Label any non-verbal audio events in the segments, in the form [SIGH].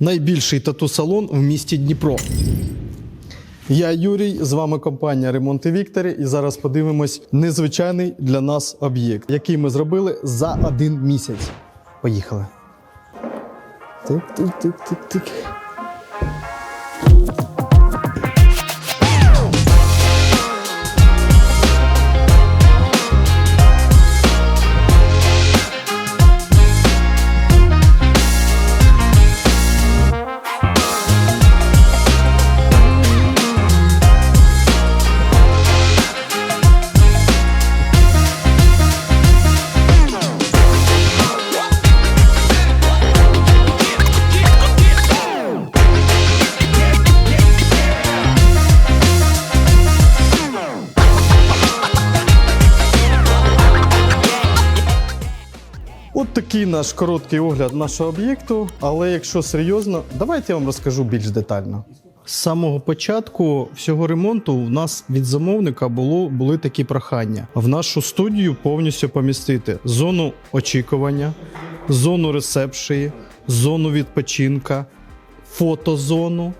найбільший тату-салон в місті Дніпро. Я Юрій, з вами компанія Ремонти Вікторі, і зараз подивимось незвичайний для нас об'єкт, який ми зробили за один місяць. Поїхали. Тик-тик-тик-тик-тик. Такий наш короткий огляд нашого об'єкту. Але якщо серйозно, давайте я вам розкажу більш детально. З самого початку всього ремонту у нас від замовника було, були такі прохання в нашу студію повністю помістити зону очікування, зону ресепшії, зону відпочинка, фотозону,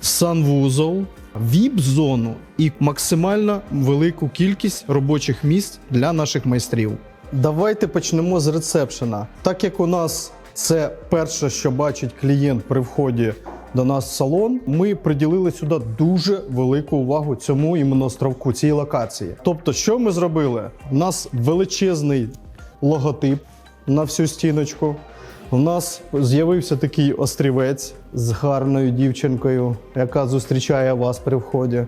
санвузол, віп-зону і максимально велику кількість робочих місць для наших майстрів. Давайте почнемо з ресепшена. Так як у нас це перше, що бачить клієнт при вході до нас в салон, ми приділили сюди дуже велику увагу цьому іменно островку, цій локації. Тобто, що ми зробили? У нас величезний логотип на всю стіночку. У нас з'явився такий острівець з гарною дівчинкою, яка зустрічає вас при вході.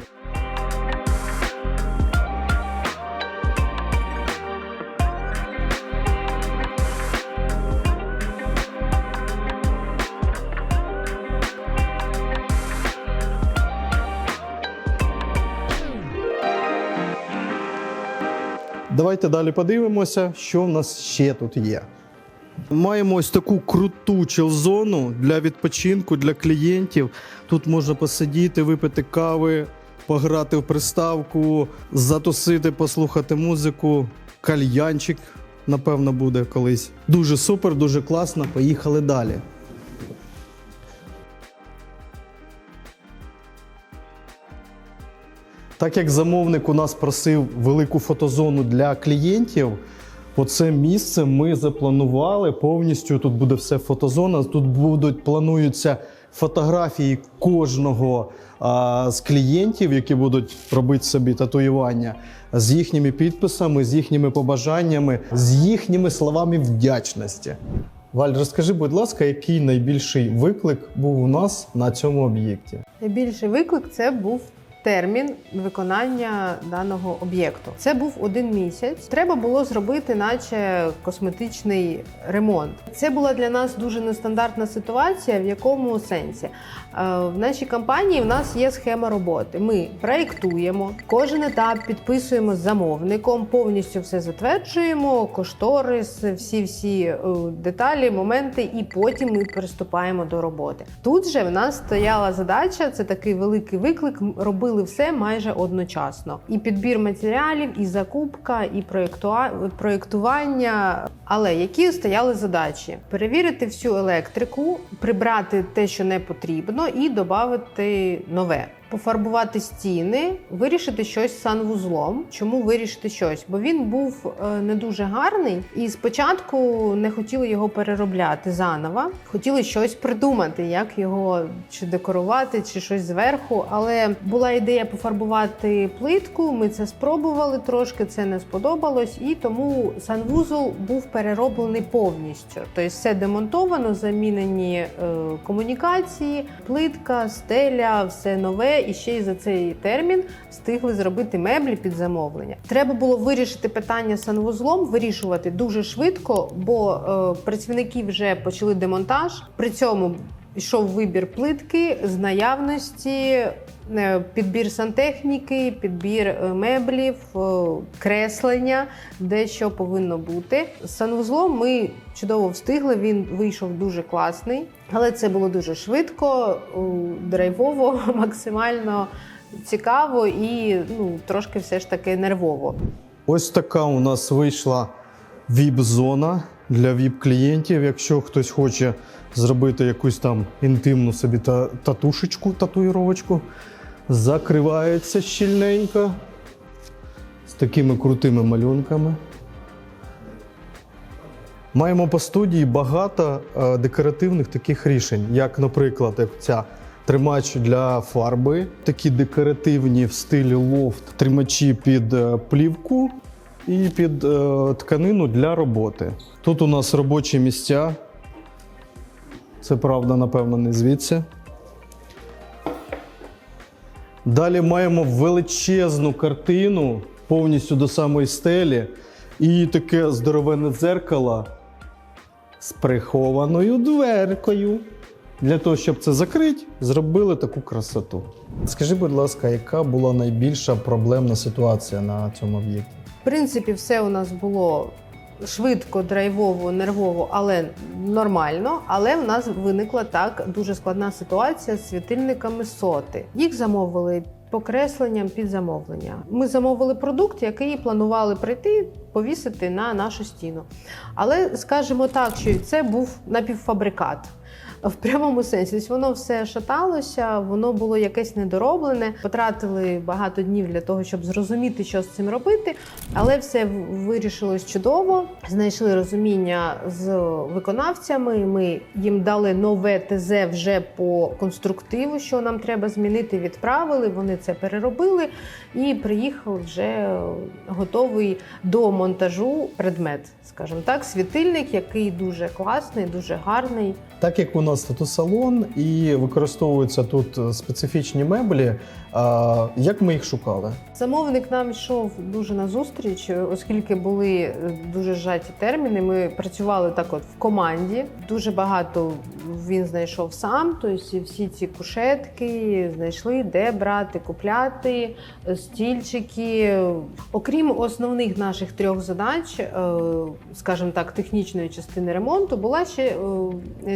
Давайте далі подивимося, що в нас ще тут є. Маємо ось таку круту чил-зону для відпочинку, для клієнтів. Тут можна посидіти, випити кави, пограти в приставку, затусити, послухати музику. Кальянчик, напевно, буде колись. Дуже супер, дуже класно. Поїхали далі. Так як замовник у нас просив велику фотозону для клієнтів, оце місце ми запланували повністю. Тут буде все фотозона. Тут будуть плануються фотографії кожного а, з клієнтів, які будуть робити собі татуювання, з їхніми підписами, з їхніми побажаннями, з їхніми словами вдячності. Валь, розкажи, будь ласка, який найбільший виклик був у нас на цьому об'єкті? Найбільший виклик це був термін виконання даного об'єкту. Це був один місяць. Треба було зробити, наче косметичний ремонт. Це була для нас дуже нестандартна ситуація. В якому сенсі? Е, В нашій компанії в нас є схема роботи. Ми проєктуємо, кожен етап підписуємо з замовником, повністю все затверджуємо, кошторис, всі всі деталі, моменти, і потім ми приступаємо до роботи. Тут же в нас стояла задача, це такий великий виклик. Робили все майже одночасно: і підбір матеріалів, і закупка, і проєктування. Але які стояли задачі? Перевірити всю електрику, прибрати те, що не потрібно, і додати нове. Пофарбувати стіни, вирішити щось санвузлом. Чому вирішити щось? Бо він був е, не дуже гарний, і спочатку не хотіли його переробляти заново. Хотіли щось придумати, як його чи декорувати, чи щось зверху. Але була ідея пофарбувати плитку. Ми це спробували трошки, це не сподобалось, і тому санвузол був перероблений повністю. Тобто все демонтовано, замінені е, комунікації, плитка, стеля, все нове. І ще й за цей термін встигли зробити меблі під замовлення. Треба було вирішити питання санвузлом, вирішувати дуже швидко, бо е, працівники вже почали демонтаж. При цьому йшов вибір плитки з наявності. е, Підбір сантехніки, підбір е, меблів, е, креслення, де що повинно бути. З санвузлом ми чудово встигли. Він вийшов дуже класний, але це було дуже швидко, драйвово, [LAUGHS] максимально цікаво і ну трошки все ж таки нервово. Ось така у нас вийшла віп-зона. Для ВІП-клієнтів, якщо хтось хоче зробити якусь там інтимну собі та- татушечку, татуїровочку. Закривається щільненько з такими крутими малюнками. Маємо по студії багато е, декоративних таких рішень, як, наприклад, як ця тримач для фарби, такі декоративні в стилі лофт, тримачі під е, плівку і під е, тканину для роботи. Тут у нас робочі місця. Це правда, напевно, не звідси. Далі маємо величезну картину повністю до самої стелі і таке здоровенне дзеркало з прихованою дверкою. Для того, щоб це закрити, зробили таку красоту. Скажи, будь ласка, яка була найбільша проблемна ситуація на цьому об'єкті? Принципі, все у нас було швидко, драйвово, нервово, але нормально. Але в нас виникла так дуже складна ситуація з світильниками соти. Їх замовили покресленням під замовлення. Ми замовили продукт, який планували прийти. Повісити на нашу стіну. Але скажімо так, що це був напівфабрикат. В прямому сенсі Тобто воно все шаталося, воно було якесь недороблене. Потратили багато днів для того, щоб зрозуміти, що з цим робити. Але все вирішилось чудово. Знайшли розуміння з виконавцями. Ми їм дали нове ТЗ вже по конструктиву, що нам треба змінити. Відправили. Вони це переробили і приїхав вже готовий до монтажу предмет, скажімо так, світильник, який дуже класний, дуже гарний. Так як у нас тату-салон і використовуються тут е, специфічні меблі, як ми їх шукали? Замовник нам йшов дуже на зустріч, оскільки були е, дуже зжаті терміни. Ми працювали так, от в команді. Дуже багато він знайшов сам. Тобто всі ці кушетки знайшли, де брати, купляти, е, стільчики. Окрім основних наших трьох задач, скажімо так, технічної частини ремонту, була ще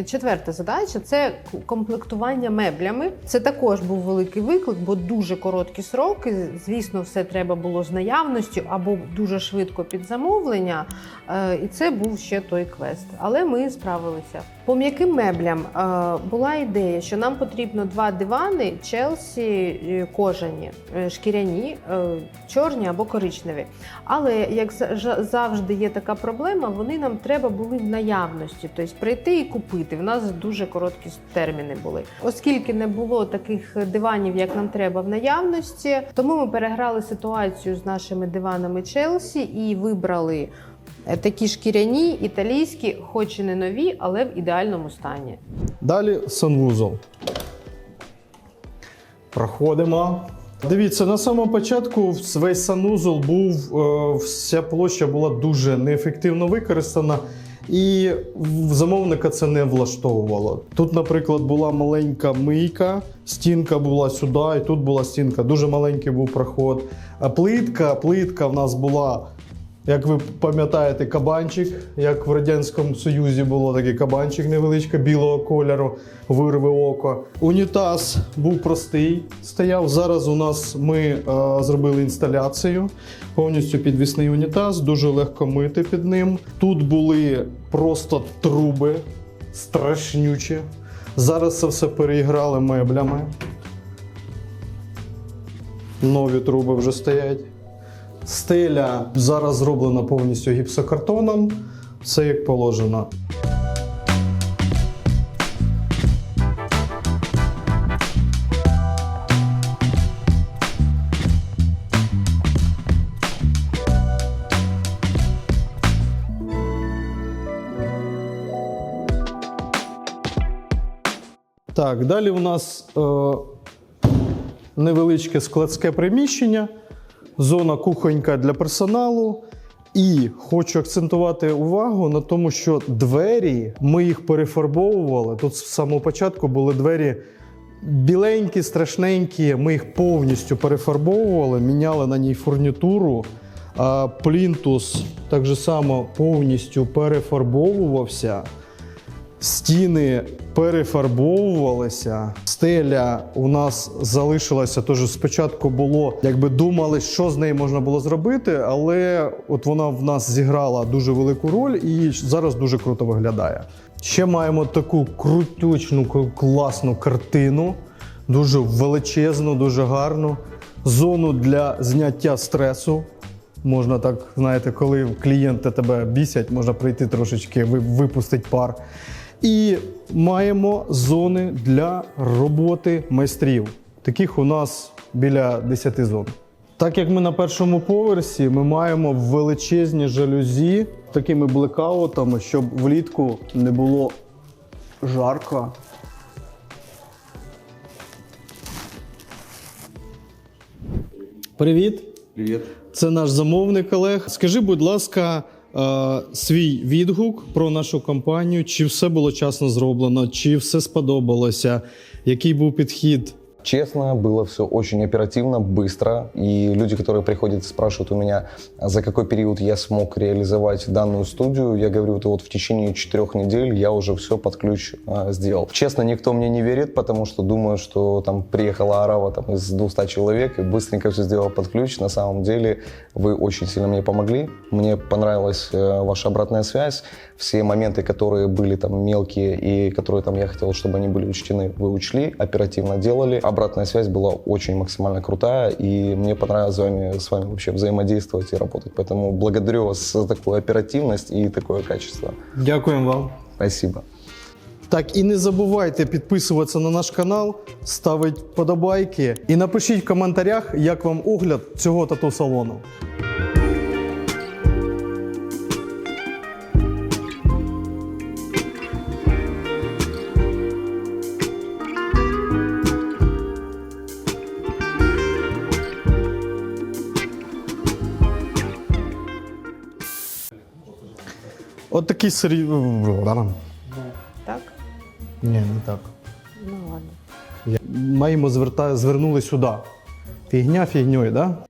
четверта задача це комплектування меблями. Це також був великий виклик, бо дуже короткі сроки. Звісно, все треба було з наявності або дуже швидко під замовлення. Е, І це був ще той квест. Але ми справилися. По м'яким меблям е, була ідея, що нам потрібно два дивани Челсі е, кожані, е, шкіряні, чорні або коричневі. Але як завжди є така проблема, вони нам треба були в наявності, тобто прийти і купити. В нас дуже короткі терміни були. Оскільки не було таких диванів, як нам треба в наявності, тому ми переграли ситуацію з нашими диванами Челсі і вибрали. Е, Такі шкіряні, італійські, хоч і не нові, але в ідеальному стані. Далі санвузол. Проходимо. Дивіться, на самому початку весь санузол був, е, вся площа була дуже неефективно використана, і замовника це не влаштовувало. Тут, наприклад, була маленька мийка, стінка була сюди, і тут була стінка, дуже маленький був проход. А плитка, плитка в нас була як ви пам'ятаєте, кабанчик, як в Радянському Союзі було такий кабанчик невеличкий білого кольору, вирве око. Унітаз був простий, стояв. Зараз у нас ми е, зробили інсталяцію, повністю підвісний унітаз, дуже легко мити під ним. Тут були просто труби страшнючі. Зараз це все переіграли меблями. Нові труби вже стоять. Стеля зараз зроблена повністю гіпсокартоном. Все як положено. Так, далі у нас е, невеличке складське приміщення, зона кухонька для персоналу. І хочу акцентувати увагу на тому, що двері ми їх перефарбовували. Тут з самого початку були двері біленькі, страшненькі. Ми їх повністю перефарбовували, міняли на ній фурнітуру. Плінтус так же само повністю перефарбовувався. Стіни перефарбовувалися, Стеля у нас залишилася. Тож спочатку було, якби думали, що з нею можна було зробити, але от вона в нас зіграла дуже велику роль і зараз дуже круто виглядає. Ще маємо таку крутючну, класну картину, дуже величезну, дуже гарну. Зону для зняття стресу. Можна так, знаєте, коли клієнти тебе бісять, можна прийти трошечки випустити пар. І маємо зони для роботи майстрів. Таких у нас біля 10 зон. Так як ми на першому поверсі, ми маємо величезні жалюзі такими блекаутами, щоб влітку не було жарко. Привіт! Привет. Це наш замовник Олег. Скажи, будь ласка, свій відгук про нашу компанію. Чи все було часно зроблено, чи все сподобалося? Який був підхід? Честно, было все очень оперативно, быстро. И люди, которые приходят и спрашивают у меня, а за какой период я смог реализовать данную студию, я говорю, это вот в течение четырех недель я уже все под ключ а, сделал. Честно, никто мне не верит, потому что думаю, что там приехала арава там, из 200 человек и быстренько все сделала под ключ. На самом деле вы очень сильно мне помогли. Мне понравилась э, ваша обратная связь. Все моменты, которые были там мелкие и которые там я хотел, чтобы они были учтены, вы учли, оперативно делали. Обратная связь была очень максимально крутая, и мне понравилось с вами, с вами вообще взаимодействовать и работать. Поэтому благодарю вас за такую оперативность и такое качество. Дякуємо вам. Спасибо. Так, і не забувайте підписуватися на наш канал, ставити подобайки і напишіть в коментарях, як вам огляд цього тату-салону. От такий серйозний. Так? Ні, не так. Ну ладно. Маємо звернули сюди. Фігня фігньою, да?